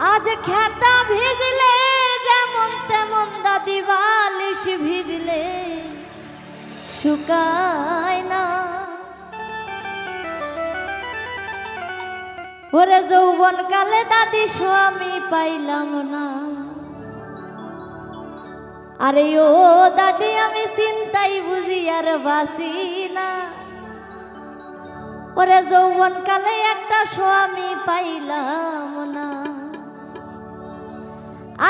আজ খেতা ভিজলে, যেমন তেমন দাদি বালিশ ভিজলে। শুকায় না। ওরে যৌবন কালে দাদি স্বামী পাইলাম না। আরে ও দাদি, আমি চিন্তাই বুঝি আর বাসি না। ওরে যৌবন কালে একটা স্বামী পাইলাম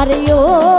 আর ও